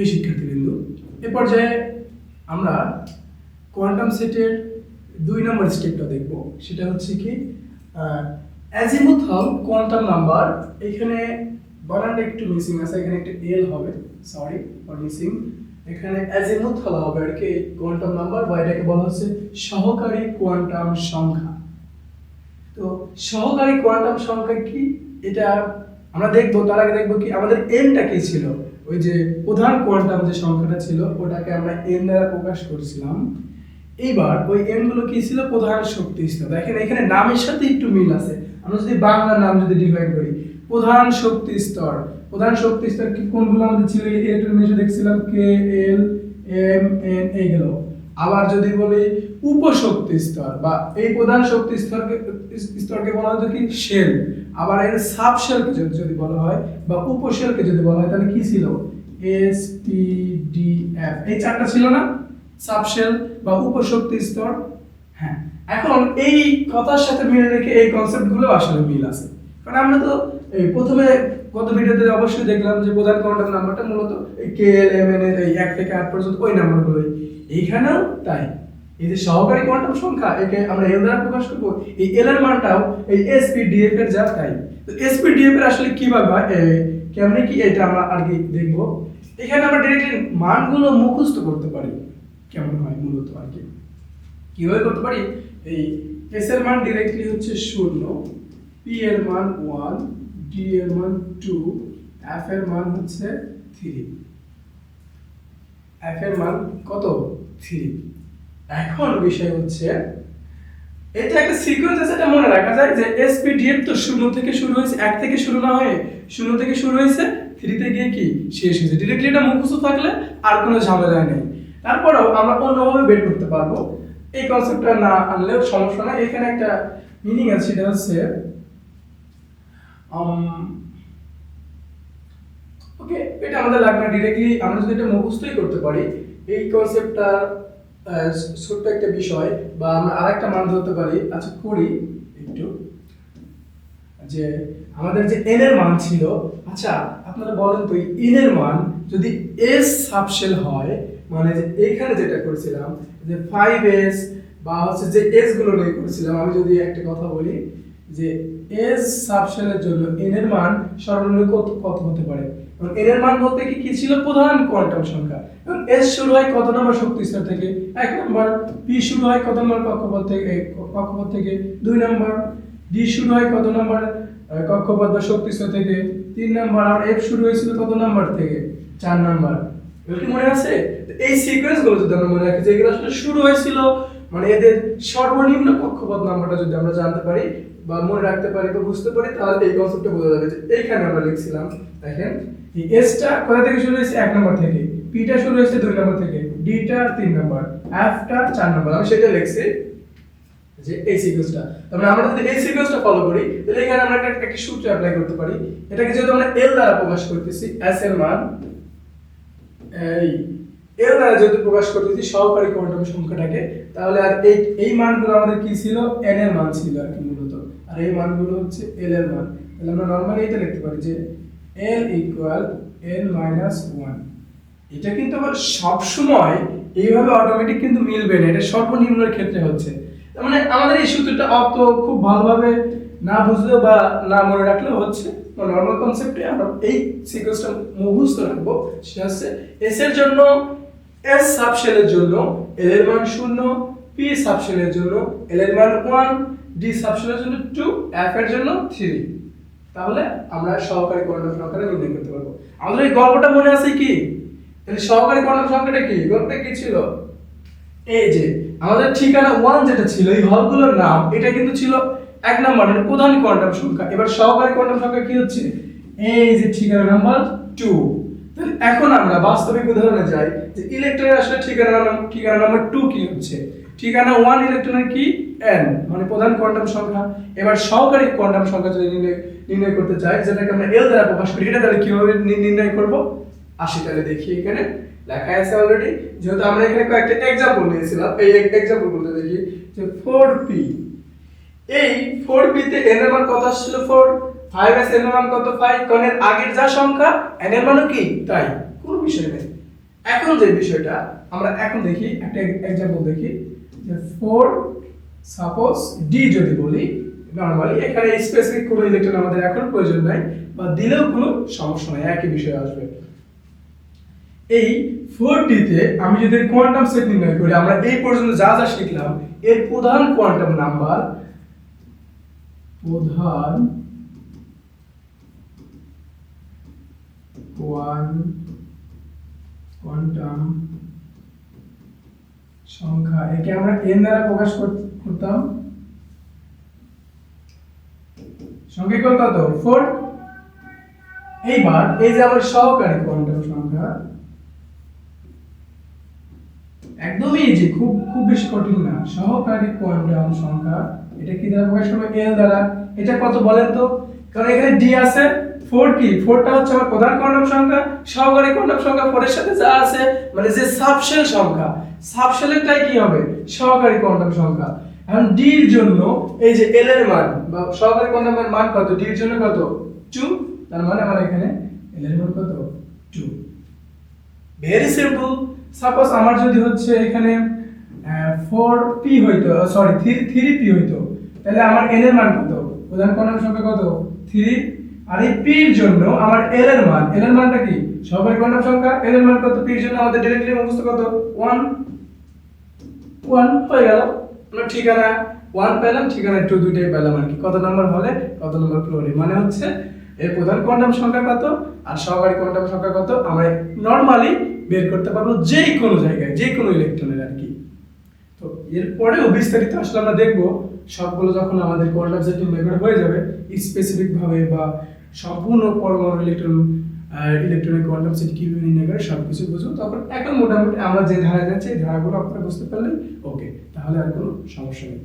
প্রিয় শিক্ষার্থীবৃন্দ, এ পর্যায়ে আমরা কোয়ান্টাম সেটের দুই নম্বর স্টেপটা দেখব। সেটা হচ্ছে কি অ্যাজিমুথাল কোয়ান্টাম নাম্বার এখানে বানানটা একটু মিসিং আছে, এখানে একটা এল হবে সরি ফর মিসিং এখানে অ্যাজিমুথাল হবে আর কি কোয়ান্টাম নাম্বার বা এটাকে বলা হচ্ছে সহকারী কোয়ান্টাম সংখ্যা। তো সহকারী কোয়ান্টাম সংখ্যা কি? এটা আমরা দেখব, তার আগে দেখব কি, আমাদের এনটা কি ছিল? ওই যে প্রধান কোয়ান্টাম যে সংখ্যাটা ছিল, ওটাকে আমরা এন দ্বারা প্রকাশ করেছিলাম। এইবার ওই এনগুলো কি ছিল? প্রধান শক্তি স্তর দেখেন এখানে নামের সাথে একটু মিল আছে। আমরা যদি বাংলা নাম যদি ডিভাইড করি, প্রধান শক্তি স্তর। প্রধান শক্তি স্তর কি কোনগুলো আমাদের ছিল? ইলেকট্রন মেশে দেখছিলাম কে এল এম এন এই এইগুলো আবার যদি বলি উপশক্তি স্তর বা এই প্রধান শক্তি স্তরকে স্তরকে বলা হতো কি? শেল আবার এর সাব শেলকে যদি বলা হয়, বা উপশেলকে যদি বলা হয়, তাহলে কি ছিল? এস টি ডি এফ এই চারটা ছিল না? সাবশেল বা উপশক্তি স্তর? হ্যাঁ। এখন এই কথার সাথে মিল রেখে এই কনসেপ্টগুলো আসলে মিল আছে। কারণ আমরা তো এই প্রথমে গত ভিডিওতে অবশ্যই দেখলাম যে প্রধান কোয়ান্টাম নাম্বারটা মূলত কে এল এম এন এর এই এক থেকে আট পর্যন্ত ওই নাম্বারগুলোই এইখানেও তাই। এই যে সহকারী কোয়ান্টাম সংখ্যা, একে আমরা এল দ্বারা প্রকাশ করব। এই এল এর মানটাও এই এসপি ডিএফ এর যা তাই। তো এসপি ডিএফ এর আসলে কীভাবে কেমনে কি এটা আমরা আর কি দেখব? এখানে আমরা ডিরেক্টলি মানগুলো মুখস্থ করতে পারি। কেমন হয় মূলত আর কি? কীভাবে করতে পারি? এই এস এর মান ডিরেক্টলি হচ্ছে শূন্য পি এর মান ওয়ান ডি এর মান টু এফ এর মান হচ্ছে থ্রি এফ এর মান কত? থ্রি এখন বিষয় হচ্ছে, এটা একটা সিকোয়েন্স আছে, এটা মনে রাখা যায় যে এসপিডিএফ তো শূন্য থেকে শুরু হয়েছে, এক থেকে শুরু না হয়ে শূন্য থেকে শুরু হয়েছে থ্রিতে গিয়ে কি? শেষ হয়েছে। ডিরেক্টলি এটা মুখস্থ থাকলে আর কোনো ঝামেলা নেই। তারপরেও আমরা অন্যভাবে বের করতে পারব। এই কনসেপ্টটা না আনলেও সমস্যা না এখানে একটা মিনিং আছে, সেটা হচ্ছে ওকে এটা আমাদের লাগবে না। ডিরেক্টলি আমরা যদি এটা মুখস্থই করতে পারি, এই কনসেপ্টটা ছোট্ট একটা বিষয়, বা আমরা আরেকটা মান ধরতে পারি আচ্ছা করি একটু। যে আমাদের যে এন এর মান ছিল আচ্ছা আপনারা বলেন তো এন এর মান যদি এস সাবশেল হয় মানে যে এখানে যেটা করেছিলাম, যে ফাইভ এস বা হচ্ছে যে এসগুলো নিয়ে করেছিলাম, আমি যদি একটা কথা বলি, যে এস সাবশেলের জন্য এন এর মান সর্বনিম্ন কত কত হতে পারে? এবং এর মান বলতে কি কি ছিল? প্রধান কোয়ান্টাম সংখ্যা। এস শুরু হয় কত নম্বর শক্তি স্তর থেকে? এক নম্বর। পি শুরু হয় কত নম্বর কক্ষপথ থেকে কক্ষপথ থেকে? দুই নম্বর। ডি শুরু হয় কত নম্বর কক্ষপথ বা শক্তি স্তর থেকে? তিন নম্বর। আর এফ শুরু হয়েছিল কত নম্বর থেকে? চার নম্বর। এগুলো মনে আছে? এই সিকোয়েন্সগুলো যদি আমরা মনে রাখি যে এগুলো আসলে শুরু হয়েছিল মানে এদের সর্বনিম্ন কক্ষপথ নাম্বারটা যদি আমরা জানতে পারি বা মনে রাখতে পারি বা বুঝতে পারি, তাহলে এই কনসেপ্টটা বোঝা যাবে যে এইখানে আমরা লিখছিলাম, দেখেন এসটা কোথা থেকে শুরু হয়েছে? এক নম্বর থেকে। পিটা শুরু হয়েছে দুই নম্বর থেকে। ডিটা তিন নম্বর। এফটা চার নম্বর। আমি সেটা লিখছি যে এই সিকোয়েন্সটা তারপরে আমরা যদি এই সিকোয়েন্সটা ফলো করি, তাহলে এখানে আমরা একটা একটা সূত্র অ্যাপ্লাই করতে পারি। এটাকে যেহেতু আমরা এল দ্বারা প্রকাশ করতেছি এস এর মান এই এল দ্বারা যেহেতু প্রকাশ করতেছি, সহকারী কোয়ান্টাম সংখ্যাটাকে, তাহলে আর এই এই মানগুলো আমাদের কি ছিল? এন এর মান ছিল আর কি মূলত। আর এই মানগুলো হচ্ছে এল এর মান। তাহলে আমরা নর্মালি এটা লিখতে পারি যে L equal N minus one এটা কিন্তু আবার সবসময় এইভাবে অটোমেটিক কিন্তু মিলবে না। এটা সর্বনিম্নের ক্ষেত্রে হচ্ছে। মানে আমাদের এই সূত্রটা অত খুব ভালোভাবে না বুঝলেও বা না মনে রাখলেও হচ্ছে। নর্মাল কনসেপ্টে আমরা এই সিকোয়েন্সটা মুখস্থ রাখব। সেটা হচ্ছে এস এর জন্য এস সাবশেলের জন্য এল এর মান শূন্য পি সাবশেলের জন্য এল এর মান ওয়ান ডি সাবশেলের জন্য টু এফ এর জন্য থ্রি তাহলে আমরা সহকারী কোয়ান্টাম সংখ্যাটা নির্ণয় করতে পারব। আমাদের এই গল্পটা মনে আছে কি? তাহলে সহকারী কোয়ান্টাম সংখ্যাটা কি? গল্পটা কি ছিল? এই যে, আমাদের ঠিকানা ওয়ান যেটা ছিল, এই হলগুলোর নাম, এটা কিন্তু ছিল এক নম্বর মানে প্রধান কোয়ান্টাম সংখ্যা। এবার সহকারী কোয়ান্টাম সংখ্যা কি হচ্ছে? এই যে ঠিকানা নাম্বার টু এখন আমরা বাস্তবিক উদাহরণে যাই যে ইলেকট্রনের আসলে ঠিকানা ঠিকানা নাম্বার টু কি হচ্ছে? ঠিকানা ওয়ান ইলেকট্রনের কি? এন মানে প্রধান কোয়ান্টাম সংখ্যা। এবার সহকারী কোয়ান্টাম সংখ্যা যদি নির্ণয় নির্ণয় করতে চাই যেটাকে আমরা এল দ্বারা প্রকাশ করি, এটা তাহলে কীভাবে নির্ণয় করব? আসি তাহলে দেখি এখানে। লেখা আছে অলরেডি যেহেতু আমরা এখানে কয়েকটা এক্সাম্পল নিয়েছিলাম, এই এক্সাম্পল বলতে দেখি। যে ফোর পি এই ফোর পিতে এন এর মান কত আসছিল? ফোর ফাইভ এর মান কত? এর আগের যা সংখ্যা এর মানও কি? তাই। কোনো বিষয় নেই। এখন যে বিষয়টা, আমরা এখন দেখি, একটা দেখি, যে ফোর সাপোজ যদি বলি এখানে স্পেসিফিক কোনো ইলেকট্রন আমাদের এখন প্রয়োজন নাই, বা দিলেও কোনো সমস্যা নাই, একই বিষয় আসবে। এই ফোরটিতে আমি যদি কোয়ান্টাম সেট নির্ণয় করি, আমরা এই পর্যন্ত যা যা শিখলাম, এর প্রধান কোয়ান্টাম নাম্বার প্রধান কোয়ান, কোয়ান্টাম সংখ্যা একে আমরা এন দ্বারা প্রকাশ করতাম। সংখ্যা কত ফোর এইবার এই যে আমার সহকারী কোয়ান্টাম সংখ্যা, একদমই ইজি খুব খুব বেশি কঠিন না। সহকারী কোয়ান্টাম সংখ্যা, এটা কি দ্বারা প্রকাশ করবে? এল দ্বারা। এটা কত বলেন তো? কারণ এখানে ডি আছে। ফোর কি? ফোরটা হচ্ছে আমার প্রধান কোয়ান্টাম সংখ্যা, সহকারী কোয়ান্টাম সংখ্যা, ফোরের সাথে যা আছে মানে যে সাবশেল সংখ্যা সাবশেলেরটাই কি হবে? সহকারী কোয়ান্টাম সংখ্যা। এখন ডি এর জন্য এই যে এল এর মান, বা সহকারী কোয়ান্টামের মান কত? ডি এর জন্য কত? টু তার মানে আমার এখানে এল এর মান কত? টু ভেরি সিম্পল সাপোজ আমার যদি হচ্ছে এখানে ফোর পি হইতো সরি থ্রি থ্রি পি হইতো, তাহলে আমার এন এর মান কত? প্রধান কোণাঙ্ক সংখ্যা কত? থ্রি আর এই পি এর জন্য আমার এল এর মান এল এর মানটা কি? সহকারী কোণাঙ্ক সংখ্যা এল এর মান কত? পি এর জন্য আমাদের ডিরেক্টলি মুখস্থ কত? ওয়ান ওয়ান হয়ে গেল। আমরা ঠিকানা ওয়ান পেলাম, ঠিকানা টু দুইটাই পেলাম আর কি। কত নম্বর হলে, কত নম্বর ফ্লোরে মানে হচ্ছে এর প্রধান কোয়ান্টাম সংখ্যা কত আর সহকারী কোয়ান্টাম সংখ্যা কত? আমরা নর্মালি বের করতে পারব যে কোনো জায়গায় যে কোনো ইলেকট্রনের আর কি। তো এরপরেও বিস্তারিত আসলে আমরা দেখব, সবগুলো যখন আমাদের কোয়ান্টাম সেটিং মেথড হয়ে যাবে স্পেসিফিক ভাবে বা সম্পূর্ণ পরমাণু ইলেকট্রন ইলেকট্রনিক কোয়ান্টাম সেট কীভাবে নির্ণয় করে সব কিছু বুঝুন তারপর এখন মোটামুটি আমরা যে ধারা যাচ্ছি, এই ধারাগুলো আপনারা বুঝতে পারলেন ওকে তাহলে আর কোনো সমস্যা নেই।